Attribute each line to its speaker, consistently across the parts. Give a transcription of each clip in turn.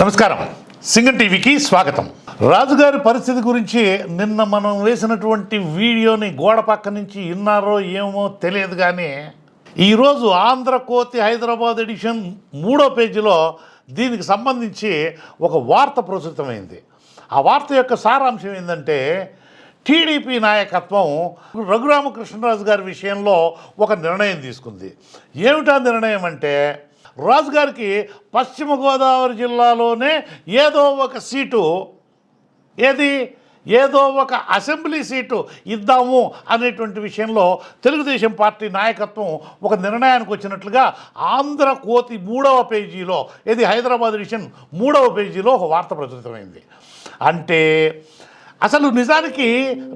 Speaker 1: నమస్కారం. సింగం టీవీకి స్వాగతం. రాజుగారి పరిస్థితి గురించి నిన్న మనం వేసినటువంటి వీడియోని గోడ పక్క నుంచి విన్నారో ఏమో తెలియదు కానీ ఈరోజు ఆంధ్ర కోతి హైదరాబాద్ ఎడిషన్ మూడో పేజీలో దీనికి సంబంధించి ఒక వార్త ప్రచురితమైంది. ఆ వార్త యొక్క సారాంశం ఏంటంటే టీడీపీ నాయకత్వం రఘురామకృష్ణరాజు గారి విషయంలో ఒక నిర్ణయం తీసుకుంది. ఏమిటా నిర్ణయం అంటే రాజుగారికి పశ్చిమ గోదావరి జిల్లాలోనే ఏదో ఒక సీటు ఏది? ఏదో ఒక అసెంబ్లీ సీటు ఇద్దాము అనేటువంటి విషయంలో తెలుగుదేశం పార్టీ నాయకత్వం ఒక నిర్ణయానికి వచ్చినట్లుగా ఆంధ్ర కోతి మూడవ పేజీలో ఇది హైదరాబాద్ విషయం మూడవ పేజీలో ఒక వార్త ప్రచురితమైంది. అంటే అసలు నిజానికి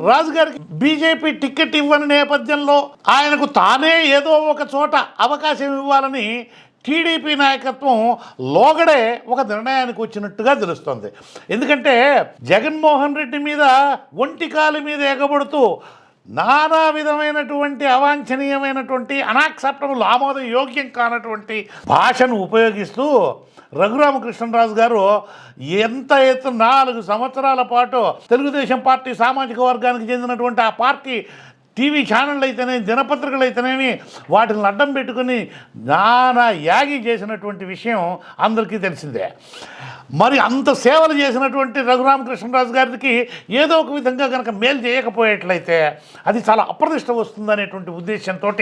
Speaker 1: రాజుగారికి బీజేపీ టికెట్ ఇవ్వని నేపథ్యంలో ఆయనకు తానే ఏదో ఒక చోట అవకాశం ఇవ్వాలని టీడీపీ నాయకత్వం లోగడే ఒక నిర్ణయానికి వచ్చినట్టుగా తెలుస్తుంది. ఎందుకంటే జగన్మోహన్ రెడ్డి మీద ఒంటికాలి మీద ఎగబడుతూ నానా విధమైనటువంటి అవాంఛనీయమైనటువంటి అనాక్సెప్టబుల్ ఆమోద యోగ్యం కానటువంటి భాషను ఉపయోగిస్తూ రఘురామకృష్ణరాజు గారు ఎంత ఎత్తు నాలుగు సంవత్సరాల పాటు తెలుగుదేశం పార్టీ సామాజిక వర్గానికి చెందినటువంటి ఆ పార్టీ టీవీ ఛానళ్ళు అయితేనే దినపత్రికలు అయితేనేమి వాటిని అడ్డం పెట్టుకుని నానా యాగి చేసినటువంటి విషయం అందరికీ తెలిసిందే. మరి అంత సేవలు చేసినటువంటి రఘురామకృష్ణరాజు గారికి ఏదో ఒక విధంగా కనుక మేలు చేయకపోయేట్లయితే అది చాలా అప్రదిష్ట వస్తుందనేటువంటి ఉద్దేశంతో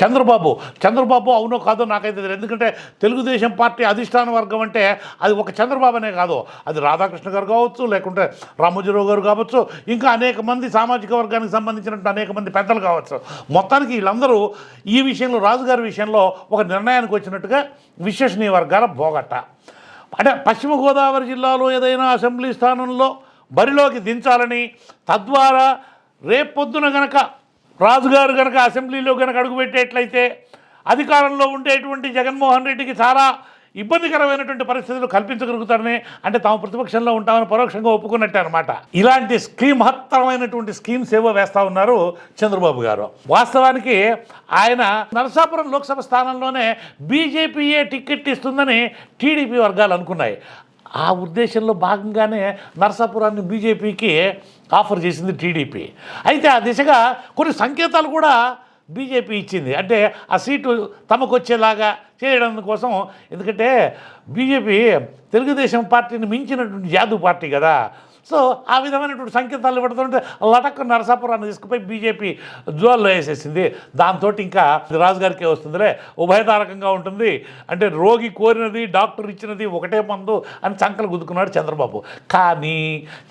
Speaker 1: చంద్రబాబు చంద్రబాబు అవునో కాదో నాకైతే తెలియదు. ఎందుకంటే తెలుగుదేశం పార్టీ అధిష్టాన వర్గం అంటే అది ఒక చంద్రబాబు అనే కాదు. అది రాధాకృష్ణ గారు కావచ్చు లేకుంటే రామోజీరావు గారు కావచ్చు ఇంకా అనేక మంది సామాజిక వర్గానికి సంబంధించినటువంటి అనేక మంది పెద్దలు కావచ్చు. మొత్తానికి వీళ్ళందరూ ఈ విషయంలో రాజుగారి విషయంలో ఒక నిర్ణయానికి వచ్చినట్టుగా విశ్వసనీయ వర్గాల బోగట్ట అంటే పశ్చిమ గోదావరి జిల్లాలో ఏదైనా అసెంబ్లీ స్థానంలో బరిలోకి దించాలని తద్వారా రేపొద్దున గనక రాజుగారు కనుక అసెంబ్లీలో గనక అడుగుపెట్టేట్లయితే అధికారంలో ఉండేటువంటి జగన్మోహన్ రెడ్డికి చాలా ఇబ్బందికరమైనటువంటి పరిస్థితులు కల్పించగలుగుతారని అంటే తాము ప్రతిపక్షంలో ఉంటామని పరోక్షంగా ఒప్పుకున్నట్టే అనమాట ఇలాంటి స్కీమ్ మహత్తరమైనటువంటి స్కీమ్స్ ఏవో వేస్తూ ఉన్నారు చంద్రబాబు గారు. వాస్తవానికి ఆయన నరసాపురం లోక్సభ స్థానంలోనే బీజేపీయే టికెట్ ఇస్తుందని టీడీపీ వర్గాలు అనుకున్నాయి. ఆ ఉద్దేశంలో భాగంగానే నరసాపురాన్ని బీజేపీకి ఆఫర్ చేసింది టీడీపీ. అయితే ఆ దిశగా కొన్ని సంకేతాలు కూడా బీజేపీ ఇచ్చింది. అంటే ఆ సీటు తమకు వచ్చేలాగా చేయడం కోసం ఎందుకంటే బీజేపీ తెలుగుదేశం పార్టీని మించినటువంటి యాదవ్ పార్టీ కదా. సో ఆ విధమైనటువంటి సంకేతాలు ఇవ్వడంతో లటక్ నరసాపురాన్ని తీసుకుపోయి బీజేపీ జోల్లో వేసేసింది. దాంతో ఇంకా రాజుగారికే వస్తుందిలే. ఉభయతారకంగా ఉంటుంది. అంటే రోగి కోరినది డాక్టర్ ఇచ్చినది ఒకటే మందు అని చంకలు గుద్దుకున్నాడు చంద్రబాబు. కానీ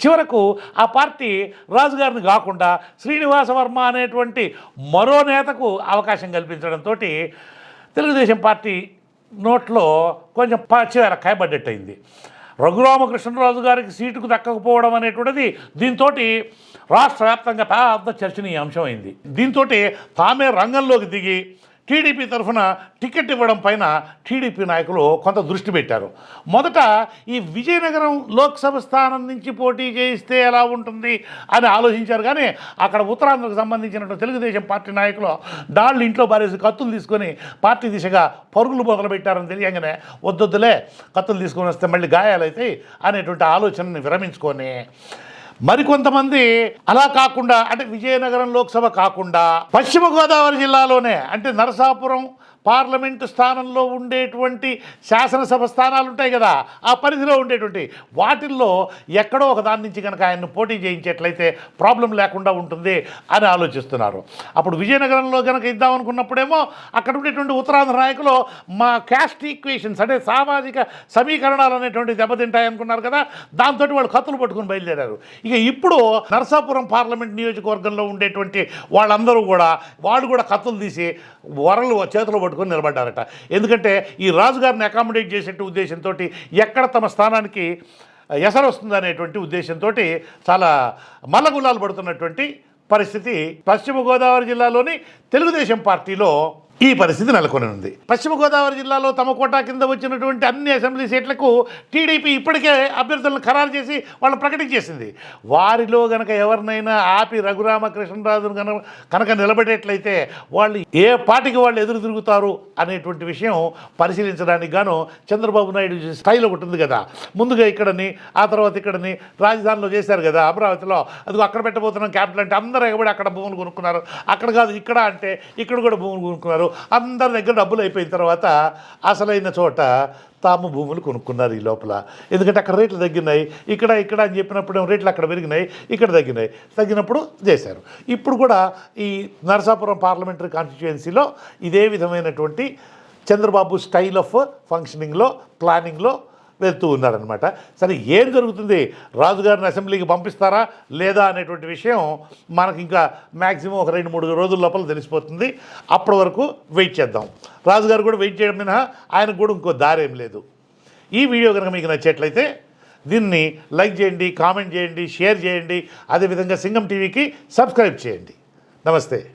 Speaker 1: చివరకు ఆ పార్టీ రాజుగారిని కాకుండా శ్రీనివాస వర్మ అనేటువంటి మరో నేతకు అవకాశం కల్పించడంతో తెలుగుదేశం పార్టీ నోట్లో కొంచెం పచ్చివేర కాయబడ్డట్టయింది రఘురామకృష్ణరాజు గారికి సీటుకు దక్కకపోవడం అనేటువంటిది దీంతో రాష్ట్ర వ్యాప్తంగా పెద్ద చర్చనీయాంశం అయింది దీంతో తామే రంగంలోకి దిగి టీడీపీ తరఫున టికెట్ ఇవ్వడం పైన టీడీపీ నాయకులు కొంత దృష్టి పెట్టారు. మొదట ఈ విజయనగరం లోక్సభ స్థానం నుంచి పోటీ చేయిస్తే ఎలా ఉంటుంది అని ఆలోచించారు. కానీ అక్కడ ఉత్తరాంధ్రకు సంబంధించినటువంటి తెలుగుదేశం పార్టీ నాయకులు డాళ్ళు ఇంట్లో భారేసి కత్తులు తీసుకొని పార్టీ దిశగా పరుగులు మొదలు పెట్టారని తెలియగానే వద్దొద్దులే కత్తులు తీసుకొని వస్తే మళ్ళీ గాయాలైతాయి అనేటువంటి ఆలోచనని విరమించుకొని మరికొంతమంది అలా కాకుండా అంటే విజయనగరం లోక్సభ కాకుండా పశ్చిమ గోదావరి జిల్లాలోనే అంటే నరసాపురం పార్లమెంటు స్థానంలో ఉండేటువంటి శాసనసభ స్థానాలు ఉంటాయి కదా ఆ పరిధిలో ఉండేటువంటి వాటిల్లో ఎక్కడో ఒక దాని నుంచి కనుక ఆయన్ని పోటీ చేయించేట్లయితే ప్రాబ్లం లేకుండా ఉంటుంది అని ఆలోచిస్తున్నారు. అప్పుడు విజయనగరంలో కనుక ఇద్దామనుకున్నప్పుడేమో అక్కడ ఉండేటువంటి ఉత్తరాంధ్ర నాయకులు మా క్యాస్ట్ ఈక్వేషన్స్ అంటే సామాజిక సమీకరణాలు అనేటువంటి దెబ్బతింటాయనుకున్నారు కదా దాంతో వాళ్ళు కత్తులు పట్టుకుని బయలుదేరారు. ఇక ఇప్పుడు నరసాపురం పార్లమెంట్ నియోజకవర్గంలో ఉండేటువంటి వాళ్ళందరూ కూడా వాళ్ళు కూడా కత్తులు తీసి వరలు చేతిలో పట్టుకొని నిలబడ్డారట. ఎందుకంటే ఈ రాజుగారిని అకామిడేట్ చేసే ఉద్దేశంతో ఎక్కడ తమ స్థానానికి ఎసరు వస్తుందనేటువంటి ఉద్దేశంతో చాలా మల్లగుల్లాలు పడుతున్నటువంటి పరిస్థితి పశ్చిమ గోదావరి జిల్లాలోని తెలుగుదేశం పార్టీలో ఈ పరిస్థితి నెలకొని ఉంది. పశ్చిమ గోదావరి జిల్లాలో తమ కోటా కింద వచ్చినటువంటి అన్ని అసెంబ్లీ సీట్లకు టీడీపీ ఇప్పటికే అభ్యర్థులను ఖరారు చేసి వాళ్ళు ప్రకటించేసింది. వారిలో గనక ఎవరినైనా ఆపి రఘురామకృష్ణరాజును కనుక కనుక నిలబడేట్లయితే వాళ్ళు ఏ పార్టీకి వాళ్ళు ఎదురు తిరుగుతారు అనేటువంటి విషయం పరిశీలించడానికి గాను చంద్రబాబు నాయుడు స్థాయిలో ఒకటి ఉంది కదా. ముందుగా ఇక్కడని ఆ తర్వాత ఇక్కడని రాజధానిలో చేశారు కదా అమరావతిలో. అది అక్కడ పెట్టబోతున్నాం క్యాపిటల్ అంటే అందరూ ఎగబడి అక్కడ భూములు కొనుక్కున్నారు. అక్కడ కాదు ఇక్కడ అంటే ఇక్కడ కూడా భూములు కొనుక్కున్నారు. కొనుక్కున్నారు అందరి దగ్గర డబ్బులు అయిపోయిన తర్వాత అసలైన చోట తాము భూములు కొనుక్కున్నారు ఈ లోపల. ఎందుకంటే అక్కడ రేట్లు తగ్గినాయి. ఇక్కడ ఇక్కడ అని చెప్పినప్పుడు రేట్లు అక్కడ పెరిగినాయి ఇక్కడ తగ్గినాయి. తగ్గినప్పుడు చేశారు. ఇప్పుడు కూడా ఈ నరసాపురం పార్లమెంటరీ కాన్స్టిట్యుయెన్సీలో ఇదే విధమైనటువంటి చంద్రబాబు స్టైల్ ఆఫ్ ఫంక్షనింగ్లో ప్లానింగ్లో వెళ్తూ ఉన్నారనమాట సరే ఏం జరుగుతుంది? రాజుగారిని అసెంబ్లీకి పంపిస్తారా? లేదా అనేటువంటి విషయం మనకి ఇంకా మ్యాక్సిమం ఒక రెండు మూడు రోజుల లోపల తెలిసిపోతుంది. అప్పటి వరకు వెయిట్ చేద్దాం. రాజుగారు కూడా వెయిట్ చేయడం మినహా ఆయనకు కూడా ఇంకో దారేం లేదు. ఈ వీడియో కనుక మీకు నచ్చేట్లయితే దీన్ని లైక్ చేయండి కామెంట్ చేయండి షేర్ చేయండి. అదేవిధంగా సింగం టీవీకి సబ్స్క్రైబ్ చేయండి. నమస్తే.